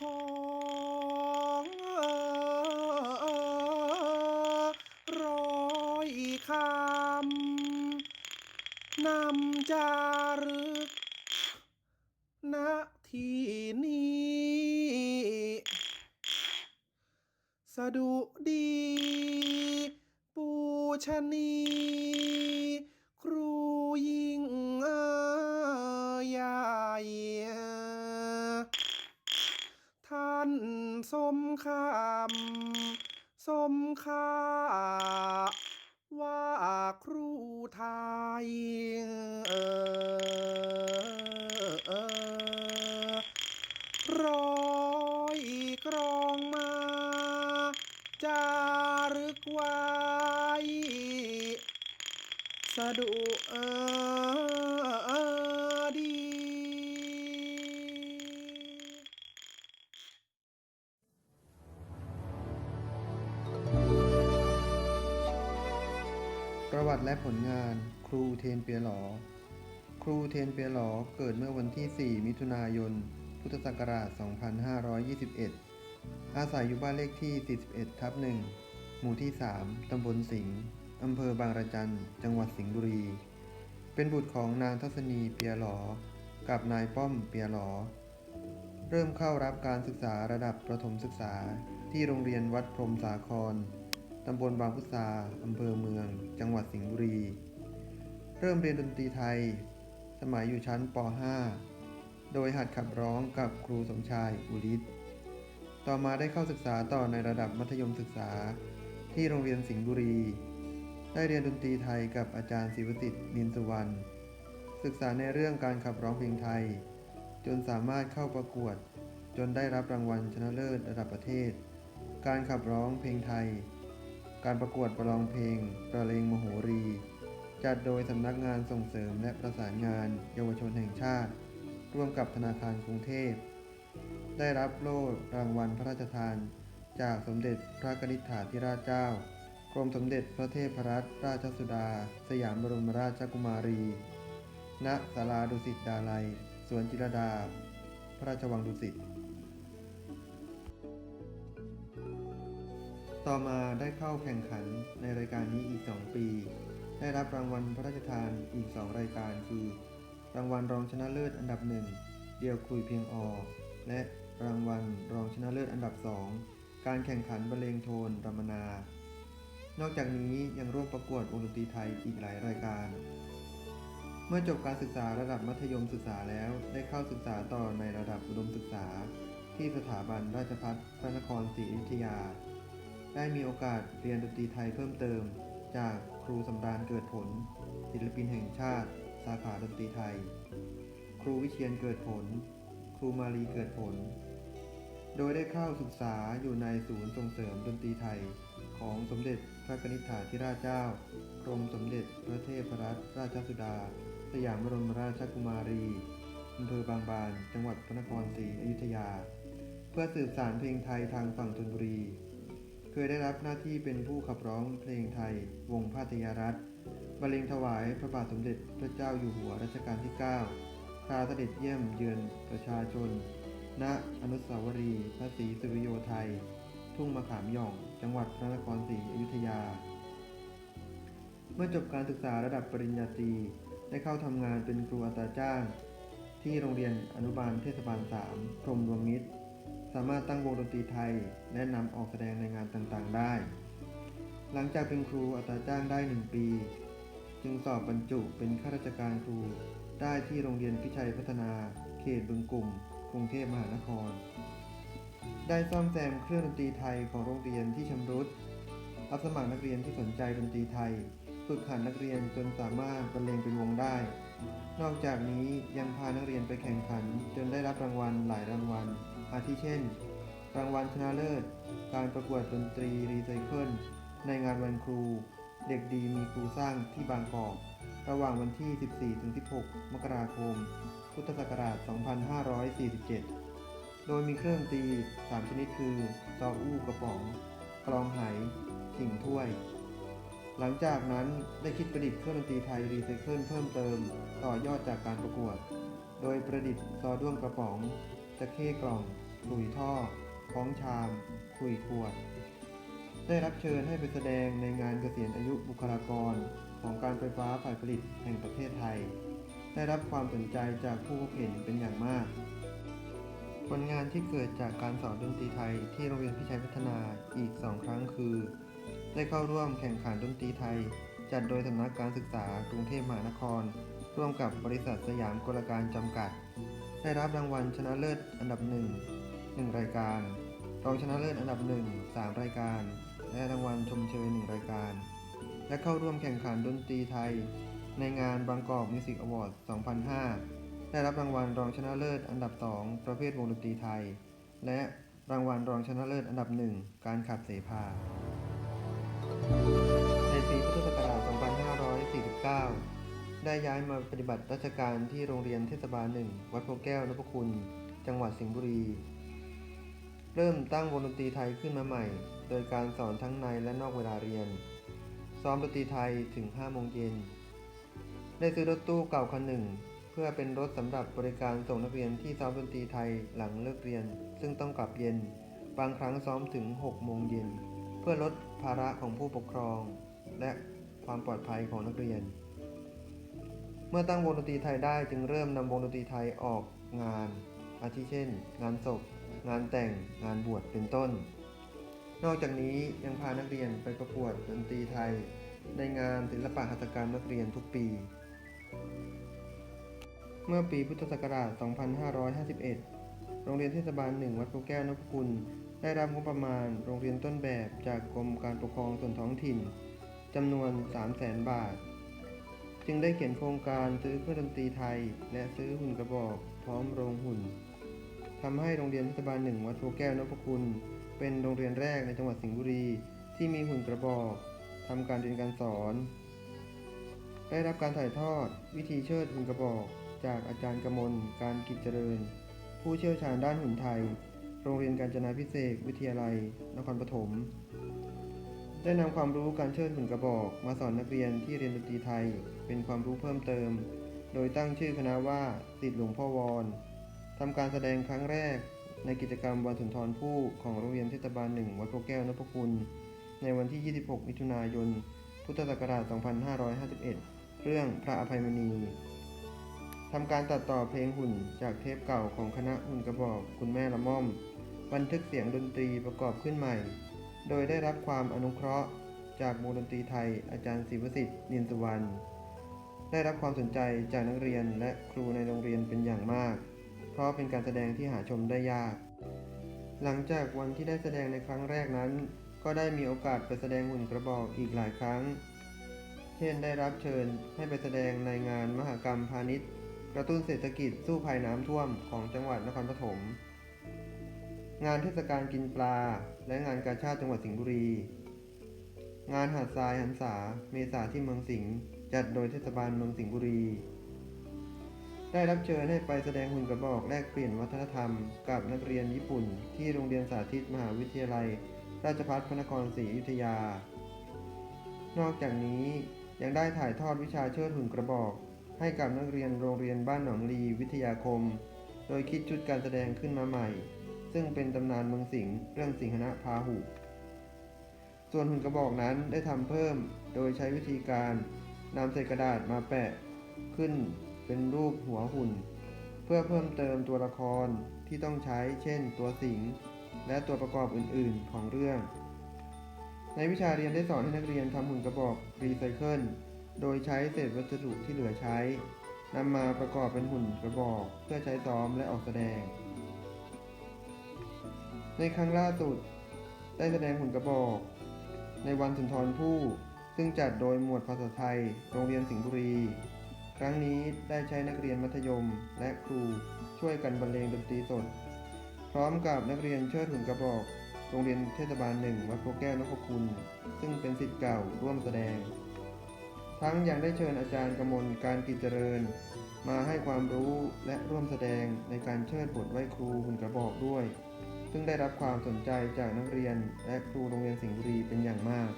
ของร้อยคำนำจารึกณที่นี้ สะดุดี ปูชนี ค่า ว่าครูไทยเออร้อยกรองมาจารึกไว้ สะดุเออ ติและผลงานครูเทนเปียหลอ ครูเทนเปียหลอเกิดเมื่อวันที่ 4 มิถุนายน พุทธศักราช 2521 อาศัยอยู่บ้านเลขที่ 41 ทับ 1 หมู่ที่ 3 ตำบลสิงห์อำเภอบางระจัน จังหวัดสิงห์บุรี เป็นบุตรของนางทัศนีเปียหลอ กับนายป้อมเปียหลอ เริ่มเข้ารับการศึกษาระดับประถมศึกษาที่โรงเรียนวัดพรมสาคร ตำบลบางพุทราอำเภอเมือง จังหวัดสิงห์บุรี เริ่มเรียนดนตรีไทย สมัยอยู่ชั้นป .5 โดยหัดขับร้องกับครูสมชายอุริศต่อมาได้เข้าศึกษาต่อในระดับมัธยมศึกษา ที่โรงเรียนสิงห์บุรี ได้เรียนดนตรีไทยกับอาจารย์ศิวสิทธิ์นินสุวรรณ ศึกษาในเรื่องการขับร้องเพลงไทย จนสามารถเข้าประกวด จนได้รับรางวัลชนะเลิศระดับประเทศ การขับร้องเพลงไทย การประกวดประลองเพลง ประเลงมโหรี จัดโดยสำนักงานส่งเสริมและประสานงาน เยาวชนแห่งชาติ ร่วมกับธนาคารกรุงเทพ ได้รับโล่รางวัลพระราชทาน จากสมเด็จพระนิษฐาธิราชเจ้า กรมสมเด็จพระเทพรัตนราชสุดา สยามบรมราชกุมารี ณศาลาดุสิตดาลัย สวนจิรดา พระราชวังดุสิต ต่อมาได้เข้าแข่งขันในรายการนี้อีก 2 ปี ได้รับรางวัลพระราชทานอีก 2 รายการคือ รางวัลรองชนะเลิศอันดับหนึ่งเดียวคุยเพียงอและรางวัลรองชนะเลิศอันดับ 2 การแข่งขันบรรเลงโทนรมนา นอกจากนี้ยังร่วมประกวดวงดนตรีไทยอีกหลายรายการ เมื่อจบการศึกษาระดับมัธยมศึกษาแล้วได้เข้าศึกษาต่อในระดับอุดมศึกษา ที่สถาบันราชภัฏพระนครศรีอยุธยา ได้มีโอกาสเรียนดนตรีไทยเพิ่มเติม จากครูสำราญเกิดผล ศิลปินแห่งชาติ สาขาดนตรีไทย ครูวิเชียนเกิดผล ครูมาลีเกิดผล โดยได้เข้าศึกษาอยู่ในศูนย์ส่งเสริมดนตรีไทย ของสมเด็จพระนิษฐาธิราชเจ้ากรมสมเด็จพระเทพรัตนราชสุดา สยามบรมราชกุมารีอำเภอบางบาน จังหวัดพระนครศรีอยุธยา เพื่อสืบสานเพลงไทยทางฝั่งธนบุรี เคยได้รับหน้าที่เป็นผู้ขับร้องเพลงไทย วงพาตยรัฐบรรเลงถวายพระบาทสมเด็จพระเจ้าอยู่หัวรัชกาลที่ 9 คราเสด็จเยี่ยมเยือนประชาชน ณ อนุสาวรีย์พระศรีสุริโยไทย ทุ่งมะขามหย่อง จังหวัดพระนครศรีอยุธยา เมื่อจบการศึกษาระดับปริญญาตรีได้เข้าทำงานเป็นครูอัตราจ้าง ที่โรงเรียนอนุบาลเทศบาล 3 พรหมรวมมิตร สามารถตั้งวงดนตรีไทย และนำออกแสดงในงานต่างๆได้ หลังจากเป็นครูอัตราจ้างได้ 1 ปี จึงสอบบรรจุเป็นข้าราชการครูได้ที่โรงเรียนพิชัยพัฒนา เขตบึงกลุ่ม กรุงเทพมหานคร ได้ซ่อมแซมเครื่องดนตรีไทยของโรงเรียนที่ชำรุด รับสมัครนักเรียนที่สนใจดนตรีไทย ฝึกหัดนักเรียนจนสามารถบรรเลงเป็นวงได้ นอกจากนี้ยังพานักเรียนไปแข่งขันจนได้รับรางวัลหลายรางวัล อาทิเช่น รางวัลชนะเลิศ การประกวดดนตรีรีไซเคิล ในงานวันครู เด็กดีมีครูสร้างที่บางกอก ระหว่างวันที่ 14-16 มกราคม พุทธศักราช 2547 โดยมีเครื่องดนตรี3 ชนิดคือ ซออู้กระป๋อง กลองไหสิ่งถ้วย หลังจากนั้นได้คิดประดิษฐ์เครื่องดนตรีไทยรีไซเคิลเพิ่มเติม ต่อยอดจากการประกวด โดยประดิษฐ์ซอด้วงกระป๋องตะเข้กล่อง ลุยท่อคล้องชามขุยขวด ได้รับเชิญให้ไปแสดงในงานเกษียณอายุบุคลากรของการไฟฟ้าฝ่ายผลิตแห่งประเทศไทย ได้รับความสนใจจากผู้พบเห็นเป็นอย่างมากผลงานที่เกิดจากการสอนดนตรีไทยที่โรงเรียนพิชัยพัฒนาอีก 2 ครั้งคือ ได้เข้าร่วมแข่งขันดนตรีไทย จัดโดยสำนักการศึกษากรุงเทพมหานคร ร่วมกับบริษัทสยามกลการจำกัด ได้รับรางวัลชนะเลิศอันดับหนึ่ง หนึ่งรายการ รองชนะเลิศอันดับหนึ่งสามรายการ และรางวัลชมเชยหนึ่งรายการ และเข้าร่วมแข่งขันดนตรีไทย ในงานบางกอกมิวสิกอวอร์ด2005 ได้รับรางวัลรองชนะเลิศอันดับ 2 ประเภทวงดนตรีไทย และรางวัลรองชนะเลิศอันดับ 1 การขับเสพาในปีพุทธศักราช2549ได้ย้ายมาปฏิบัติราชการที่โรงเรียนเทศบาลหนึ่งวัดโพแก้วนพคุณ จังหวัดสิงห์บุรี เริ่มตั้งวงดนตรีไทยขึ้นมาใหม่ โดยการสอนทั้งในและนอกเวลาเรียน ซ้อมดนตรีไทยถึง 5 โมงเย็น ได้ซื้อรถตู้เก่าคันหนึ่ง เพื่อเป็นรถสำหรับบริการส่งนักเรียนที่ซ้อมดนตรีไทยหลังเลิกเรียน ซึ่งต้องกลับเย็น บางครั้งซ้อมถึง 6 โมงเย็น เพื่อลดภาระของผู้ปกครอง และความปลอดภัยของนักเรียน เมื่อตั้งวงดนตรีไทยได้จึงเริ่มนำวงดนตรีไทยออกงาน อาทิเช่น งานศพ งานแต่งงานบวชเป็นต้น นอกจากนี้ยังพานักเรียนไปประกวดดนตรีไทย ในงานศิลปะหัตถกรรมนักเรียนทุกปี เมื่อปีพุทธศักราช 2551 โรงเรียนเทศบาลหนึ่งวัดพระแก้วนพคุณได้รับงบประมาณโรงเรียนต้นแบบจากกรมการปกครองส่วนท้องถิ่นจำนวน 300,000 บาท จึงได้เขียนโครงการซื้อเครื่องดนตรีไทย และซื้อหุ่นกระบอกพร้อมโรงหุ่น ทำให้โรงเรียนเทศบาลหนึ่งวัดพแก้วนพคุณ เป็นโรงเรียนแรกในจังหวัดสิงห์บุรี ที่มีหุ่นกระบอกทำการเรียนการสอน ได้รับการถ่ายทอด วิธีเชิดหุ่นกระบอก จากอาจารย์กมลการกิจเจริญ ผู้เชี่ยวชาญด้านหุ่นไทย โรงเรียนการจนาพิเศษวิทยาลัย นครปฐมได้นำความรู้การเชิดหุ่นกระบอก มาสอนนักเรียนที่เรียนดนตรีไทย เป็นความรู้เพิ่มเติม โดยตั้งชื่อคณะว่าติดหลวงพ่อวอน ทำการแสดงครั้งแรก ในกิจกรรมวันสุนทรภู่ของโรงเรียนเทศบาลหนึ่งวัดโพแก้วนพคุณ ในวันที่ 26 มิถุนายน พุทธศักราช 2551 เรื่องพระอภัยมณี ทำการตัดต่อเพลงหุ่นจากเทปเก่าของคณะหุ่นกระบอกคุณแม่ละม่อม บันทึกเสียงดนตรีประกอบขึ้นใหม่ โดยได้รับความอนุเคราะห์จากวงดนตรีไทยอาจารย์ศิวสิทธิ์นินสุวรรณได้รับความสนใจจากนักเรียนและครูในโรงเรียนเป็นอย่างมาก เพราะเป็นการแสดงที่หาชมได้ยาก หลังจากวันที่ได้แสดงในครั้งแรกนั้น ก็ได้มีโอกาสไปแสดงหุ่นกระบอกอีกหลายครั้ง เช่นได้รับเชิญให้ไปแสดงในงานมหกรรมพาณิชย์ กระตุ้นเศรษฐกิจสู้ภัยน้ำท่วมของจังหวัดนครปฐม งานเทศกาลกินปลา และงานกาชาติจังหวัดสิงห์บุรี งานหาดทรายหันษาเมษาที่เมืองสิงห์จัดโดยเทศบาลเมืองสิงห์บุรี ได้รับเชิญให้ไปแสดงหุ่นกระบอกแลกเปลี่ยนวัฒนธรรม กับนักเรียนญี่ปุ่น ที่โรงเรียนสาธิตมหาวิทยาลัย ราชภัฏพระนครศรีอยุธยา นอกจากนี้ยังได้ถ่ายทอดวิชาเชิดหุ่นกระบอก ให้กับนักเรียนโรงเรียนบ้านหนองลีวิทยาคม โดยคิดชุดการแสดงขึ้นมาใหม่ ซึ่งเป็นตำนานเมืองสิงห์เรื่องสิงหนะพาหุส่วนหุ่นกระบอกนั้นได้ทำเพิ่ม โดยใช้วิธีการนำเศษกระดาษมาแปะขึ้น เป็นรูปหัวหุ่น เพื่อเพิ่มเติมตัวละครที่ต้องใช้ เช่น ตัวสิง และตัวประกอบอื่นๆของเรื่อง ในวิชาเรียนได้สอนให้นักเรียนทำหุ่นกระบอกรีไซเคิลโดยใช้เศษวัสดุที่เหลือใช้นำมาประกอบเป็นหุ่นกระบอกเพื่อใช้ซ้อมและออกแสดง ในครั้งล่าสุด ได้แสดงหุ่นกระบอก ในวันสุนทรภู่ซึ่งจัดโดยหมวดภาษาไทย โรงเรียนสิงห์บุรี ครั้งนี้ได้ใช้นักเรียนมัธยมและครูช่วยกันบรรเลงดนตรีสด พร้อมกับนักเรียนเชิดหุ่นกระบอก โรงเรียนเทศบาลหนึ่งวัดโพแก้วนพคุณ ซึ่งเป็นศิษย์เก่าร่วมแสดง ทั้งยังได้เชิญอาจารย์กมลการกิจเจริญ มาให้ความรู้และร่วมแสดงในการเชิดบทไหว้ครูหุ่นกระบอกด้วย ซึ่งได้รับความสนใจจากนักเรียนและครูโรงเรียนสิงห์บุรีเป็นอย่างมาก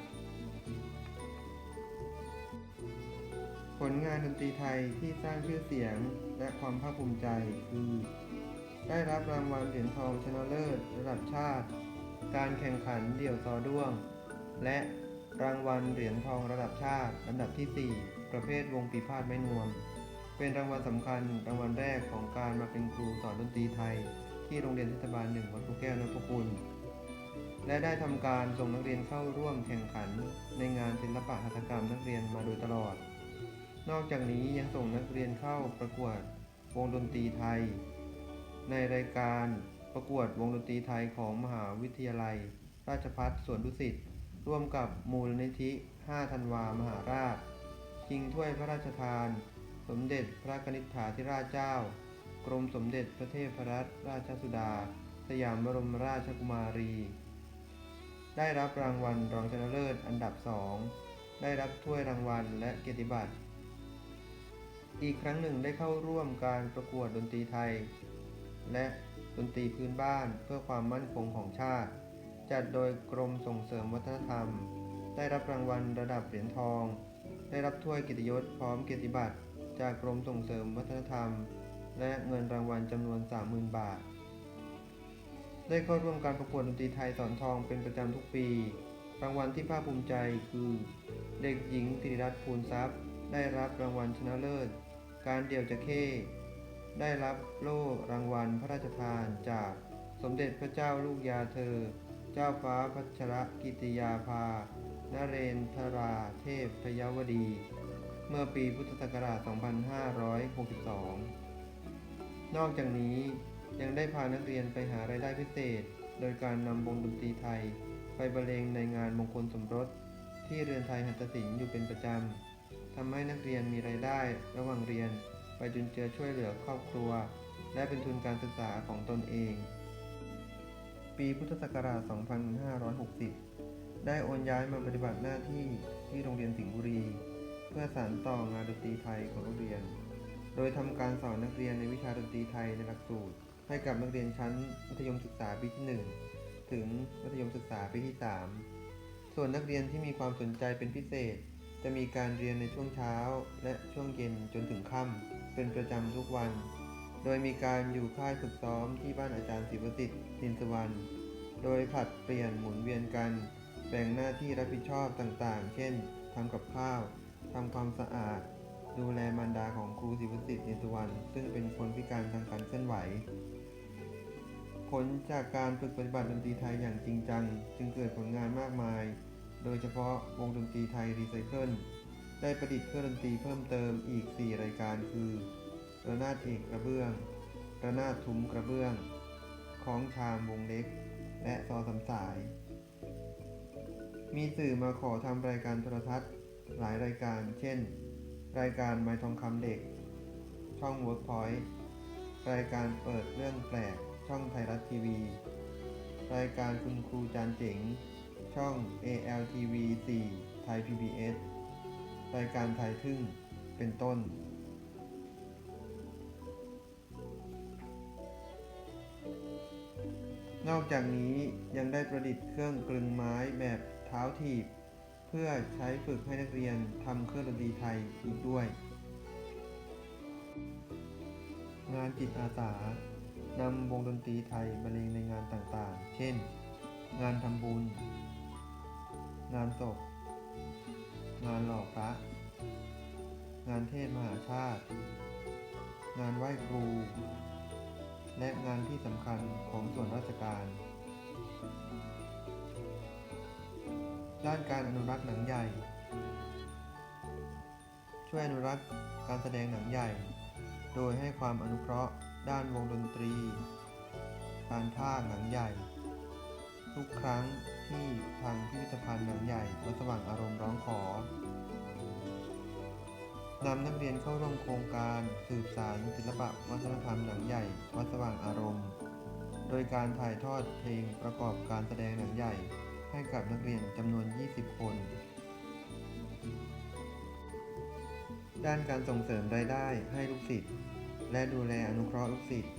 ผลงานดนตรีไทยที่สร้างชื่อเสียงและความภาคภูมิใจคือ ได้รับรางวัลเหรียญทองชนะเลิศระดับชาติ การแข่งขันเดี่ยวซอด้วง และรางวัลเหรียญทองระดับชาติลำดับที่ 4 ประเภทวงปีพาดไม้นวม เป็นรางวัลสำคัญรางวัลแรกของการมาเป็นครูสอนดนตรีไทย ที่โรงเรียนเทศบาลหนึ่งวัดพระแก้วนพคุณและได้ทำการส่งนักเรียนเข้าร่วมแข่งขันในงานศิลปะหัตถกรรมนักเรียนมาโดยตลอด นอกจากนี้ยังส่งนักเรียนเข้าประกวดวงดนตรีไทย ในรายการประกวดวงดนตรีไทยของมหาวิทยาลัย ราชภัฏสวนดุสิตร่วมกับมูลนิธิ 5 ธันวามหาราชชิงถ้วยพระราชทาน สมเด็จพระกนิษฐาธิราชเจ้า กรมสมเด็จพระเทพรัตนราชสุดา สยามบรมราชกุมารี ได้รับรางวัลรองชนะเลิศอันดับสองได้รับถ้วยรางวัลและเกียรติบัตร อีกครั้งหนึ่งได้เข้าร่วมการประกวดดนตรีไทย และดนตรีพื้นบ้านเพื่อความมั่นคงของชาติ จัดโดยกรมส่งเสริมวัฒนธรรม ได้รับรางวัลระดับเหรียญทอง ได้รับถ้วยเกียรติยศพร้อมเกียรติบัตรจากกรมส่งเสริมวัฒนธรรม และเงินรางวัลจำนวน 30,000 บาท ได้เข้าร่วมการประกวดดนตรีไทยสอนทองเป็นประจำทุกปี รางวัลที่ภาคภูมิใจคือ เด็กหญิงสิริรัตน์ภูลทรัพย์ ได้รับรางวัลชนะเลิศ การเดี่ยวจะเข้ได้รับโล่รางวัลพระราชทานจากสมเด็จพระเจ้าลูกยาเธอ เจ้าฟ้าพัชรกิติยาภา นเรนทราเทพพยวดี เมื่อปีพุทธศักราช 2562 นอกจากนี้ยังได้พานักเรียนไปหารายได้พิเศษ โดยการนำวงดนตรีไทย ไปบรรเลงในงานมงคลสมรส ที่เรือนไทยหัตถศิลป์อยู่เป็นประจำ ทำให้นักเรียนมีรายได้ระหว่างเรียน ไปจุนเจือช่วยเหลือครอบครัว และเป็นทุนการศึกษาของตนเอง ปีพุทธศักราช 2560 ได้โอนย้ายมาปฏิบัติหน้าที่ที่โรงเรียนสิงห์บุรี เพื่อสานต่องานดนตรีไทยของโรงเรียน โดยทำการสอนนักเรียนในวิชาดนตรีไทยในหลักสูตร ให้กับนักเรียนชั้นมัธยมศึกษาปีที่ 1 ถึงมัธยมศึกษาปีที่ 3 ส่วนนักเรียนที่มีความสนใจเป็นพิเศษ จะมีการเรียนในช่วงเช้าและช่วงเย็นจนถึงค่ำเป็นประจำทุกวัน โดยมีการอยู่ค่ายฝึกซ้อมที่บ้านอาจารย์ศิวสิทธิ์นินสวรรณโดยผัดเปลี่ยนหมุนเวียนกัน แบ่งหน้าที่รับผิดชอบต่างๆ เช่นทำกับข้าวทำความสะอาด ดูแลมารดาของครูศิวสิทธิ์นินสวรรณซึ่งเป็นคนพิการทางการเคลื่อนไหว ผลจากการฝึกปฏิบัติดนตรีไทยอย่างจริงจัง จึงเกิดผลงานมากมาย โดยเฉพาะวงดนตรีไทยรีไซเคิลได้ประดิษฐ์เครื่องดนตรีเพิ่มเติมอีก 4 รายการคือ ระนาดเอกกระเบื้อง ระนาดทุ้มกระเบื้องคล้องชามวงเล็ก และซอสำสาย มีสื่อมาขอทำรายการโทรทัศน์ หลายรายการ เช่น รายการไม้ทองคำเด็ก ช่อง Workpoint รายการเปิดเรื่องแปลก ช่องไทยรัฐทีวี รายการคุณครูจานเจ๋ง ช่อง ALTV 4 ไทย PBS รายการไทยทึ่ง เป็นต้น นอกจากนี้ยังได้ประดิษฐ์เครื่องกลึงไม้แบบเท้าถีบ เพื่อใช้ฝึกให้นักเรียนทำเครื่องดนตรีไทยอีกด้วย งานจิตอาสานำวงดนตรีไทยบรรเลงในงานต่างๆ เช่น งานทำบุญ งานศพ งานหล่อพระ งานเทศมหาชาติ งานไหว้ครู และงานที่สำคัญของส่วนราชการ ด้านการอนุรักษ์หนังใหญ่ ช่วยอนุรักษ์การแสดงหนังใหญ่ โดยให้ความอนุเคราะห์ด้านวงดนตรี การพาหนังใหญ่ ทุกครั้ง ที่ทางพิพิธภัณฑ์หนังใหญ่วัดสว่างอารมณ์ร้องขอนำนักเรียนเข้าร่วมโครงการสืบสารศิลปะวัฒนธรรมหนังใหญ่วัดสว่างอารมณ์ โดยการถ่ายทอดเพลงประกอบการแสดงหนังใหญ่ให้กับนักเรียนจำนวน 20 คน ด้านการส่งเสริมรายได้ให้ลูกศิษย์ และดูแลอนุเคราะห์ลูกศิษย์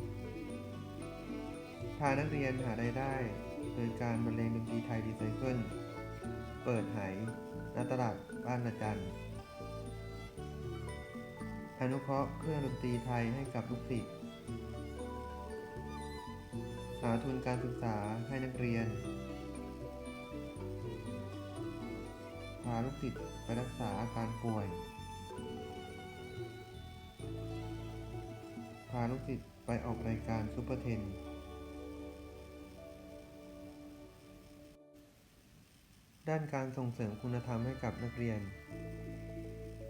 พานักเรียนหารายได้ โดยการบรรเลงดนตรีไทยรีไซเคิล เปิดไหณตลาดบ้านนาจันทร์อนุเคราะห์เครื่องดนตรีไทยให้กับลูกศิษย์หาทุนการศึกษาให้นักเรียน พาลูกศิษย์ไปรักษาอาการป่วย พาลูกศิษย์ไปออกรายการซูเปอร์เทน ด้านการส่งเสริมคุณธรรมให้กับนักเรียน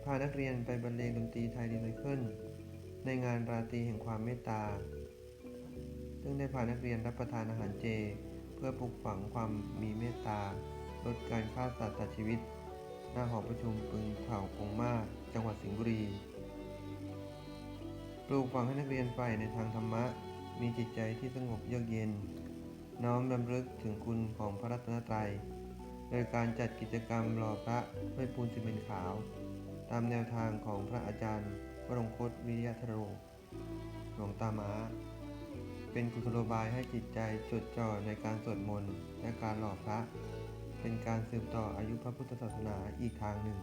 พานักเรียนไปบรรเลงดนตรีไทยรีไซเคิลในงานราตรีแห่งความเมตตา ซึ่งได้พานักเรียนรับประทานอาหารเจ เพื่อปลูกฝังความมีเมตตา ลดการฆ่าสัตว์ตัดชีวิต หน้าหอประชุมปึงเผ่ากงมาจังหวัดสิงห์บุรี ปลูกฝังให้นักเรียนใฝ่ในทางธรรมะ มีจิตใจที่สงบเยือกเย็น น้อมรำลึกถึงคุณของพระรัตนตรัย โดยการจัดกิจกรรมหล่อพระด้วยปูนซีเมนต์ขาว ตามแนวทางของพระอาจารย์วรงคตวิริยธโรหลวงตามาเป็นกุศโลบายให้จิตใจจดจ่อในการสวดมนต์และการหล่อพระ เป็นการสืบต่ออายุพระพุทธศาสนาอีกทางหนึ่ง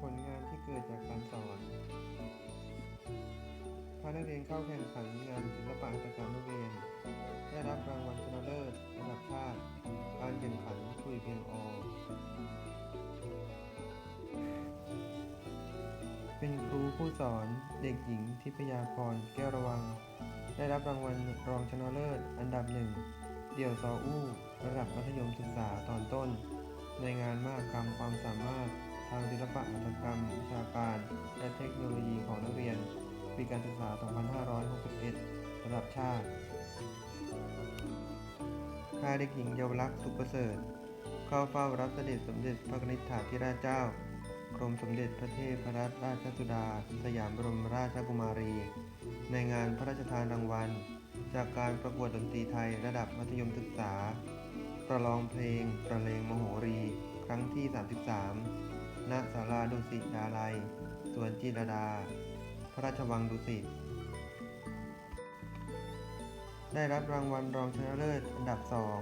ผลงานที่เกิดจากการสอนพานักเรียนเข้าแข่งขันงานศิลปะหัตถกรรมนักเรียน ได้รับรางวัลชนะเลิศระดับชาติ การแข่งขันคุยเพียงอเป็นครูผู้สอนเด็กหญิงทิพยาพรแก้วระวัง ได้รับรางวัลรองชนะเลิศ อันดับหนึ่งเดี่ยวซออู้ระดับมัธยมศึกษาตอนต้น ในงานมหกรรมความสามารถ ทางศิลปะหัตถกรรม วิชาการ และเทคโนโลยีของนักเรียน ปีการศึกษา 2561 ระดับชาติ พาเด็กหญิงเยาวลักษณ์สุขประเสริฐ เข้าเฝ้ารับเสด็จสมเด็จพระนิธิถาธิราชเจ้ากรมสมเด็จพระเทพรัตนราชสุดา สยามบรมราชกุมารี ในงานพระราชทานรางวัล จากการประกวดดนตรีไทยระดับมัธยมศึกษา ประลองเพลง ประเลงมโหรี ครั้งที่ 33 ณ ศาลาดุสิตดาลัย สวนจิรดา พระราชวังดุสิต ได้รับรางวัลรองชนะเลิศอันดับ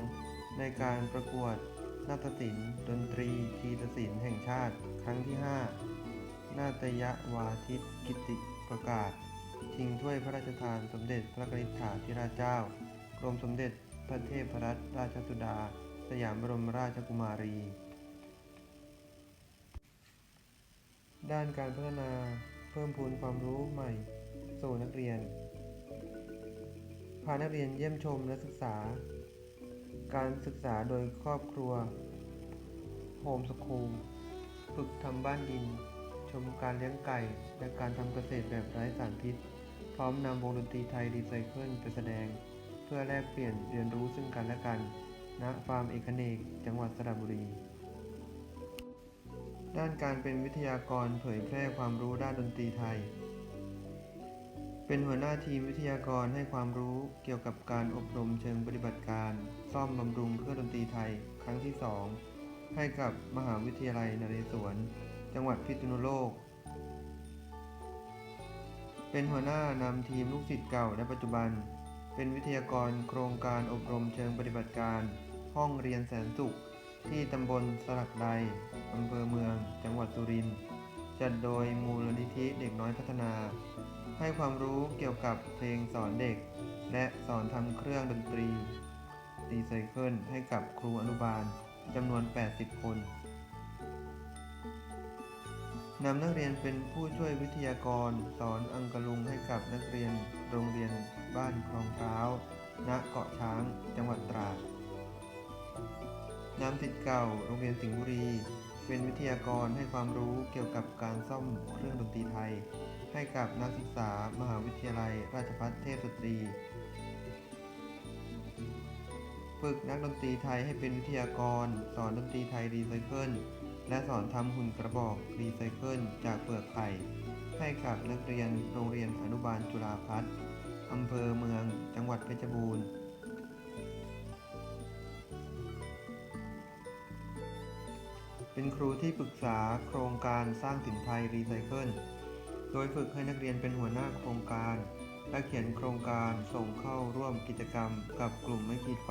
2 ในการประกวดนาฏศิลป์ดนตรีกีตศิลป์แห่งชาติ ครั้งที่ 5 นาตยวาทิตกิติประกาศ ชิงถ้วยพระราชทานสมเด็จพระกนิษฐาธิราชเจ้ากรมสมเด็จพระเทพรัตนราชสุดา สยามบรมราชกุมารี ด้านการพัฒนาเพิ่มพูนความรู้ใหม่ สู่นักเรียน พานักเรียนเยี่ยมชมและศึกษา การศึกษาโดยครอบครัวโฮมสคูลฝึกทำบ้านดิน ชมการเลี้ยงไก่ และการทำเกษตรแบบไร้สารพิษ พร้อมนำวงดนตรีไทยรีไซเคิลไปแสดง เพื่อแลกเปลี่ยนเรียนรู้ซึ่งกันและกัน ณ ฟาร์มเอกเนก จังหวัดสระบุรี ด้านการเป็นวิทยากรเผยแพร่ความรู้ด้านดนตรีไทย เป็นหัวหน้าทีมวิทยากรให้ความรู้เกี่ยวกับการอบรมเชิงปฏิบัติการ ซ่อมบำรุงเครื่องดนตรีไทยครั้งที่ 2 ให้กับมหาวิทยาลัยนเรศวร จังหวัดพิษณุโลก เป็นหัวหน้านำทีมลูกศิษย์เก่าและปัจจุบัน เป็นวิทยากรโครงการอบรมเชิงปฏิบัติการ ห้องเรียนแสนสุข ที่ตำบลสลักใดอำเภอเมือง จังหวัดสุรินทร์จัดโดยมูลนิธิเด็กน้อยพัฒนา ให้ความรู้เกี่ยวกับเพลงสอนเด็ก และสอนทำเครื่องดนตรีรีไซเคิลให้กับครูอนุบาลจำนวน 80 คนนำนักเรียนเป็นผู้ช่วยวิทยากร สอนอังกะลุงให้กับนักเรียนโรงเรียนบ้านคลองเท้า ณ เกาะช้าง จังหวัดตราดนำสิทธิ์เก่าโรงเรียนสิงห์บุรี เป็นวิทยากรให้ความรู้เกี่ยวกับการซ่อมเครื่องดนตรีไทย ให้กับนักศึกษามหาวิทยาลัย ราชภัฏเทพสตรี ฝึกนักดนตรีไทยให้เป็นวิทยากร สอนดนตรีไทยรีไซเคิลและสอนทำหุ่นกระบอกรีไซเคิลจากเปลือกไข่ให้กับนักเรียนโรงเรียนอนุบาลจุฬาพัฒน์อำเภอเมือง จังหวัดเพชรบูรณ์เป็นครูที่ปรึกษาโครงการสร้างสินไทยรีไซเคิล โดยฝึกให้นักเรียนเป็นหัวหน้าโครงการ และเขียนโครงการส่งเข้าร่วมกิจกรรมกับกลุ่มไม่ขีดไฟ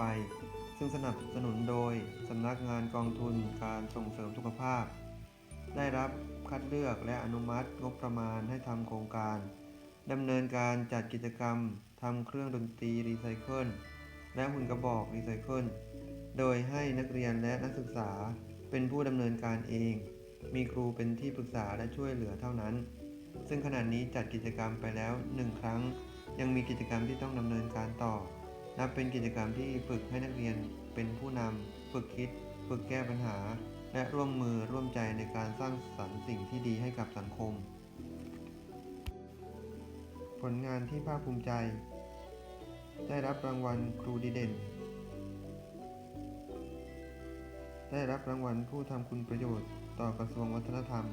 ซึ่งสนับสนุนโดยสำนักงานกองทุนการส่งเสริมสุขภาพ ได้รับคัดเลือกและอนุมัติงบประมาณให้ทำโครงการดำเนินการจัดกิจกรรมทำเครื่องดนตรีรีไซเคิลและหุ่นกระบอกรีไซเคิลโดยให้นักเรียนและนักศึกษาเป็นผู้ดำเนินการเอง มีครูเป็นที่ปรึกษาและช่วยเหลือเท่านั้น ซึ่งขณะนี้จัดกิจกรรมไปแล้วหนึ่งครั้ง ยังมีกิจกรรมที่ต้องดำเนินการต่อ นับเป็นกิจกรรมที่ฝึกให้นักเรียนเป็นผู้นำฝึกคิด ฝึกแก้ปัญหา และร่วมมือร่วมใจในการสร้างสรรค์สิ่งที่ดีให้กับสังคม ผลงานที่ภาคภูมิใจ ได้รับรางวัลครูดีเด่น ได้รับรางวัลผู้ทำคุณประโยชน์ต่อกระทรวงวัฒนธรรม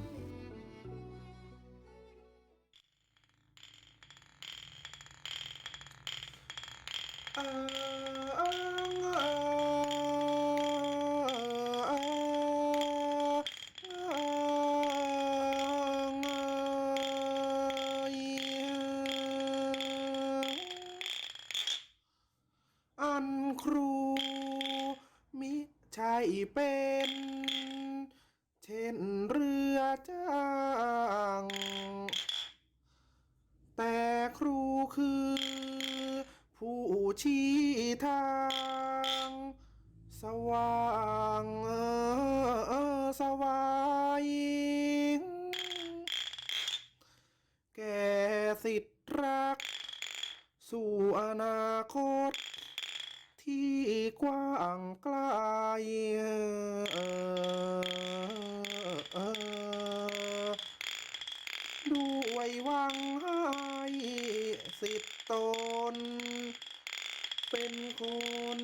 ทาง สว่างเออเออสวายแก่สิทธิ์รัก สู่อนาคต ที่กว้างไกลด้วยวังให้สิทธิ์ต khôn.